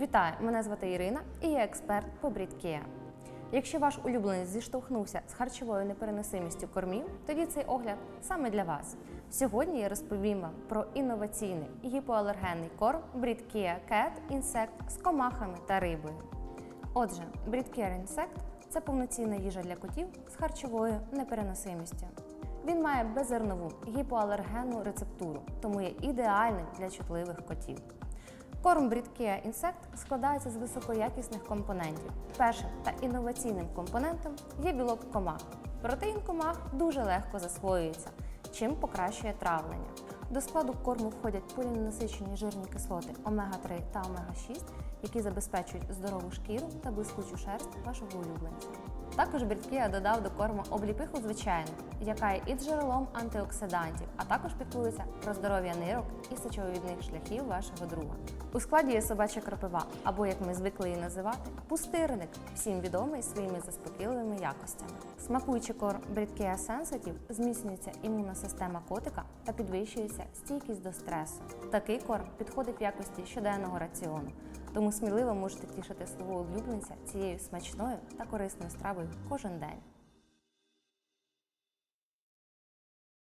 Вітаю! Мене звати Ірина і я експерт по брідкея. Якщо ваш улюбленець зіштовхнувся з харчовою непереносимістю кормів, тоді цей огляд саме для вас. Сьогодні я розповім вам про інноваційний гіпоалергенний корм Брідкея Cat Insect з комахами та рибою. Отже, Брідкея Insect – це повноцінна їжа для котів з харчовою непереносимістю. Він має беззернову гіпоалергенну рецептуру, тому є ідеальним для чутливих котів. Корм Брідкея Insect складається з високоякісних компонентів. Першим та інноваційним компонентом є білок комах. Протеїн комах дуже легко засвоюється, чим покращує травлення. До складу корму входять поліненасичені жирні кислоти омега-3 та омега-6, які забезпечують здорову шкіру та блискучу шерсть вашого улюбленця. Також Брідкея додав до корму обліпиху звичайну, яка є і джерелом антиоксидантів, а також піклується про здоров'я нирок і сечовивідних шляхів вашого друга. У складі є собача кропива, або як ми звикли її називати, пустирник, всім відомий своїми заспокійливими якостями. Смакуючи корм Брідкея Sensitive, зміцнюється імунна система котика та підвищується стійкість до стресу. Такий корм підходить в якості щоденного раціону, тому сміливо можете тішити свого улюбленця цією смачною та корисною стравою кожен день.